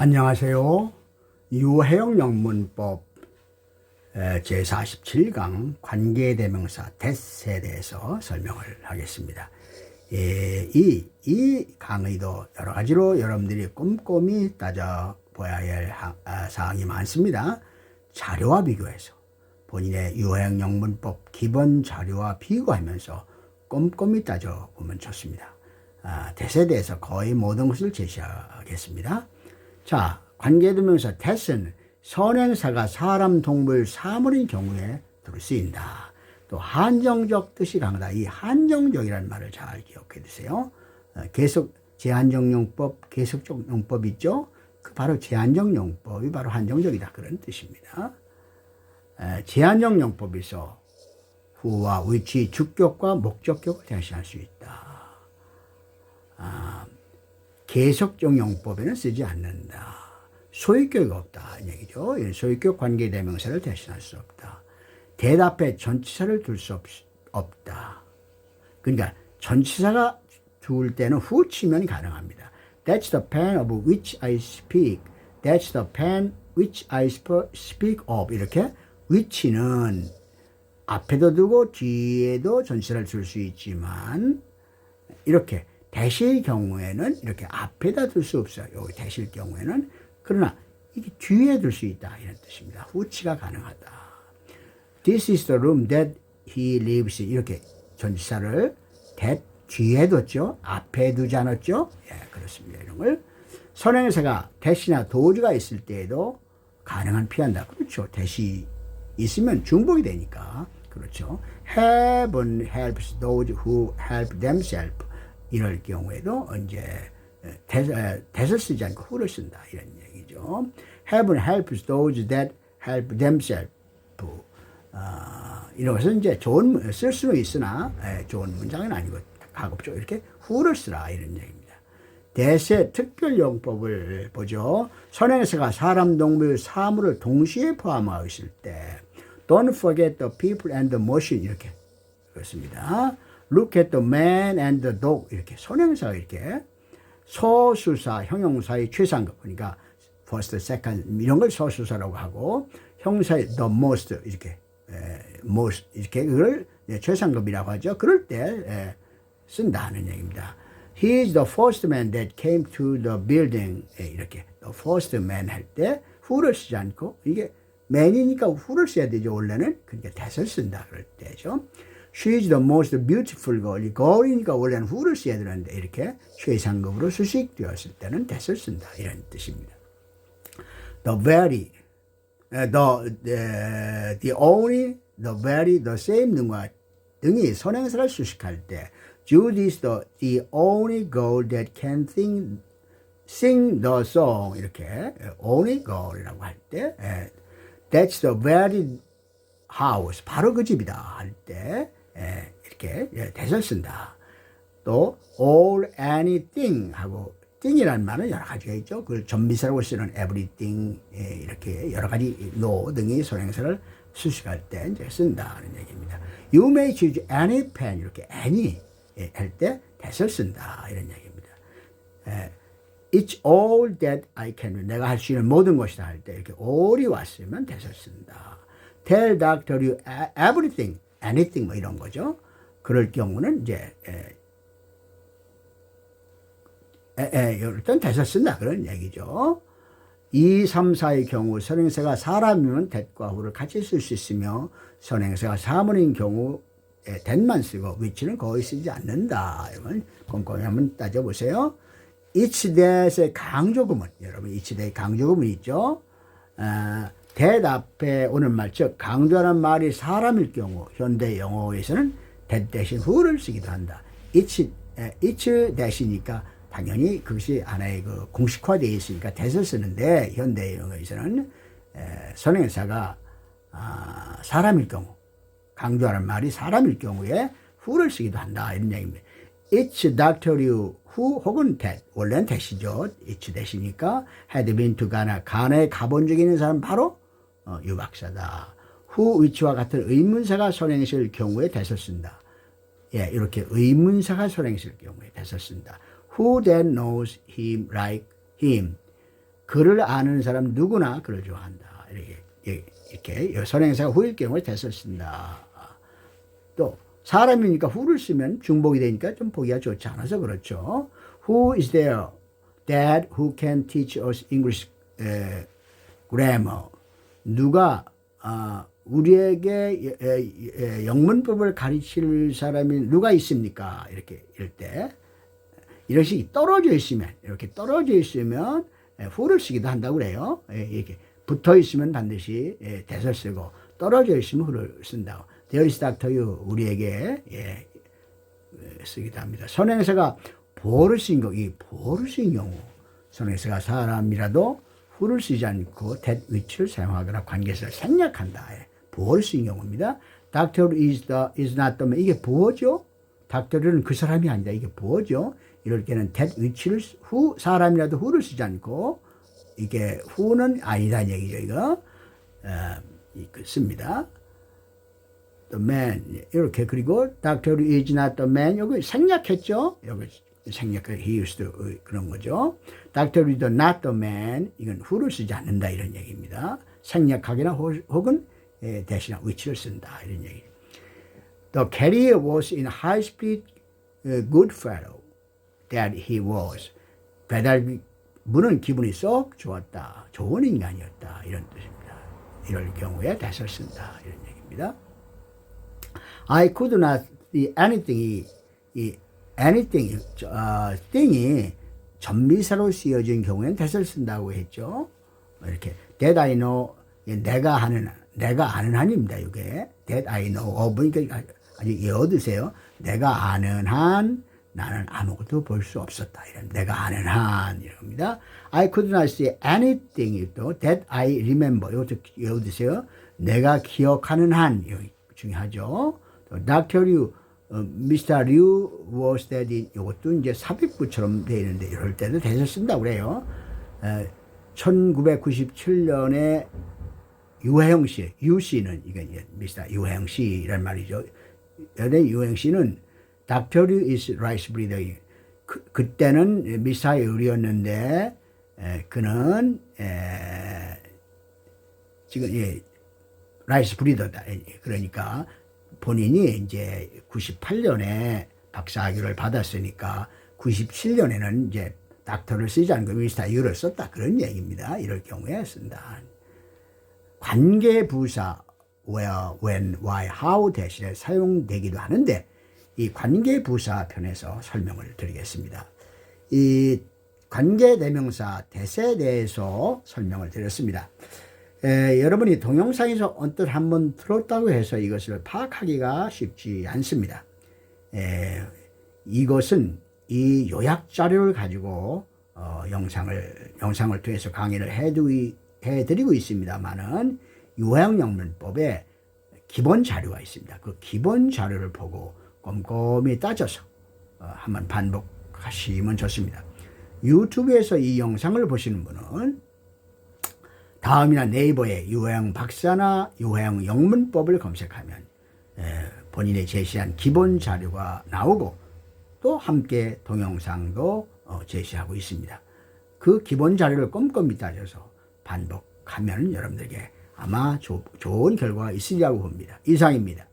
안녕하세요. 유해영 영문법 제47강 관계대명사 that에 대해서 설명을 하겠습니다. 예, 이, 이 강의도 여러 가지로 여러분들이 꼼꼼히 따져봐야 할 하- 아, 사항이 많습니다. 자료와 비교해서 본인의 유해영 영문법 기본 자료와 비교하면서 꼼꼼히 따져보면 좋습니다. 아, that에 대해서 거의 모든 것을 제시하겠습니다. 자, 관계대명사 that은 선행사가 사람, 동물, 사물인 경우에 두루 쓰인다. 또 한정적 뜻이 강하다. 이 한정적이라는 말을 잘 기억해 두세요. 어, 계속 제한적 용법, 계속적 용법 있죠? 그 바로 제한적 용법이 바로 한정적이다. 그런 뜻입니다. 에, 제한적 용법에서 후와 위치, 주격과 목적격을 대신할 수 있다. 계속 적 용법에는 쓰지 않는다. 소유격이 없다. 이 얘기죠. 이 소유격 관계대명사를 대신할 수 없다. 대답에 전치사를 둘 수 없다. 그러니까 전치사가 둘 때는 후치면 가능합니다. That's the pen of which I speak. That's the pen which I sp- speak of. 이렇게 which는 앞에도 두고 뒤에도 전치사를 줄수 있지만 이렇게 대실 경우에는 이렇게 앞에다 둘 수 없어요. 여기 대실 경우에는 그러나 이게 뒤에 둘 수 있다 이런 뜻입니다. 후치가 가능하다. This is the room that he lives. 이렇게 전치사를 that 뒤에 뒀죠. 앞에 두지 않았죠. 예, 그렇습니다. 이런 걸 선행사가 대시나 도주가 있을 때에도 가능한 피한다. 그렇죠. 대시 있으면 중복이 되니까. 그렇죠. Heaven helps those who help themselves. 이럴 경우에도 이제 대를 쓰지 않고 who를 쓴다. 이런 얘기죠. Heaven helps those that help themselves. 아, 이런 것은 이제 좋은 문- 쓸 수는 있으나 예, 좋은 문장은 아니고 가급적 이렇게 who를 쓰라 이런 얘기입니다. 대세 특별 용법을 보죠. 선행사가 사람, 동물, 사물을 동시에 포함하고 있을 때 Don't forget the people and the machine 이렇게 그렇습니다. Look at the man and the dog 이렇게 선행사가 이렇게 소수사, 형용사의 최상급 그러니까 first, second 이런 걸 소수사라고 하고 형사의 the most 이렇게 에, most 이렇게 그걸 예, 최상급이라고 하죠. 그럴 때 에, 쓴다는 얘기입니다. He is the first man that came to the building. 예, 이렇게 the first man 할 때 who를 쓰지 않고 이게 man이니까 who를 써야 되죠. 원래는 그러니까 that을 쓴다 그럴 때죠. She is the most beautiful girl. 이 girl이니까 원래는 who를 써야 되는데 이렇게 최상급으로 수식되었을 때는 that을 쓴다 이런 뜻입니다. The very, 에, the, the, only, the very, the same 등과 등이 선행사를 수식할 때 Jude is the, the only girl that can sing, sing the song 이렇게 에, only girl이라고 할 때 That's the very house 바로 그 집이다 할 때 이렇게 예, 대설 쓴다. 또 all anything 하고 thing이라는 말은 여러 가지가 있죠. 그걸 전미사라고 쓰는 everything 예, 이렇게 여러 가지 no 등이 선행사를 수식할 때 이제 쓴다는 얘기입니다. You may choose any pen 이렇게 any 예, 할때 대설 쓴다 이런 얘기입니다. 예, It's all that I can do. 내가 할 수 있는 모든 것이다 할 때 이렇게 all이 왔으면 대설 쓴다. Tell doctor you everything, anything 뭐 이런 거죠. 그럴 경우는 이제 에, 에, 에, 땐 대설 쓴다 그런 얘기죠. 2, 3, 4의 경우 선행사가 사람이면 that과 who를 같이 쓸 수 있으며 선행사가 사물인 경우 에, that만 쓰고 위치는 거의 쓰지 않는다. 이건 꼼꼼히 한번 따져보세요. that의 강조구문 여러분 that 강조구문 있죠. 아, 앞에 오는 말, 즉 강조하는 말이 사람일 경우 현대 영어에서는 that 대신 who를 쓰기도 한다. 에, each that이니까 당연히 그것이 하나의 그 공식화되어 있으니까 that을 쓰는데 현대 영어에서는 에, 선행사가 아, 사람일 경우 강조하는 말이 사람일 경우에 who를 쓰기도 한다 이런 얘기입니다. It's Dr. Liu who 혹은 that 원래는 that이죠. It's that이니까 had been to Ghana 가나에 가본 적이 있는 사람 바로 어, 유 박사다. who which와 같은 의문사가 선행했을 경우에 that을 쓴다. 예, 이렇게 의문사가 선행했을 경우에 that을 쓴다. Who then knows him like him? 그를 아는 사람 누구나 그를 좋아한다. 이렇게, 이렇게 선행사가 후일 경우에 대서 쓴다. 또 사람이니까 who를 쓰면 중복이 되니까 좀 보기가 좋지 않아서 그렇죠. Who is there that who can teach us English 에, grammar? 누가 아, 우리에게 에, 에, 영문법을 가르칠 사람이 누가 있습니까? 이렇게 이럴 때 이런 식이 떨어져 있으면 이렇게 떨어져 있으면 에, who를 쓰기도 한다고 그래요. 에, 이렇게 붙어 있으면 반드시 에, 대설 쓰고 떨어져 있으면 who를 쓴다고. Doctor you 우리에게 예, 에, 쓰기도 합니다. 선행사가 보를 쓰인 거, 이 보를 쓰인 경우 선행사가 사람이라도 who를 쓰지 않고 that which를 사용하거나 관계사를 생략한다. 예, 보를 쓰인 경우입니다. Doctor is the is not the man. 이게 보어죠? 닥터는 그 사람이 아니다. 이게 보어죠? 이럴 때는 that which를 who 사람이라도 who를 쓰지 않고 이게 who는 아니다는 얘기죠. 이거 어, 이거 씁니다. the man 이렇게 그리고 Dr. is not the man 여기 생략했죠. 여기 생략 he used to 그런 거죠. Dr. is not the man 이건 who를 쓰지 않는다 이런 얘기입니다. 생략하거나 혹은 예, 대신에 which를 쓴다 이런 얘기. The carrier was in high speed uh, good fellow that he was. 배달부는 기분이 쏙 좋았다. 좋은 인간이었다. 이런 뜻입니다. 이럴 경우에 대설 쓴다. 이런 얘기입니다. I could not see anything. 이, 이 anything, 어, thing이 전미사로 쓰여진 경우에는 대설 쓴다고 했죠. 이렇게 that I know, 내가 하는, 내가 아는 한입니다. 이게 that I know of. 그러니까 아주 외워두세요. 내가 아는 한 나는 아무것도 볼 수 없었다. 이런 내가 아는 한 이럽니다. I could not see anything 또 that I remember. 이것도 외워두세요. 내가 기억하는 한 이거 중요하죠. 또 Dr. Liu, 어, was that in 이것도 이제 삽입구처럼 되어 있는데 이럴 때도 대서 쓴다고 그래요. 에, 1997년에 유해영 씨, 유 씨는 이게 이제 미스터 유해영 씨란 말이죠. 연애 유해영 씨는 닥터류 rice breeder. 그, 그때는 미사의 의리였는데 에, 그는 에, 지금 예, 라이스 브리더다. 그러니까 본인이 이제 98년에 박사학위를 받았으니까 97년에는 이제 닥터를 쓰지 않고 미스터 유를 썼다. 그런 얘기입니다. 이럴 경우에 쓴다. 관계 부사 where, when, why, how 대신에 사용되기도 하는데 이 관계 부사 편에서 설명을 드리겠습니다. 이 관계 대명사 대세에 대해서 설명을 드렸습니다. 에, 여러분이 동영상에서 언뜻 한번 들었다고 해서 이것을 파악하기가 쉽지 않습니다. 에, 이것은 이 요약 자료를 가지고 어, 영상을 영상을 통해서 강의를 해두이, 해드리고 있습니다만은 유해영영문법에 기본 자료가 있습니다. 그 기본 자료를 보고 꼼꼼히 따져서 어, 한번 반복하시면 좋습니다. 유튜브에서 이 영상을 보시는 분은 다음이나 네이버에 유해영 박사나 유해영 영문법을 검색하면 본인이 제시한 기본 자료가 나오고 또 함께 동영상도 어, 제시하고 있습니다. 그 기본 자료를 꼼꼼히 따져서 반복하면 여러분들에게 아마 조, 좋은 결과가 있으리라고 봅니다. 이상입니다.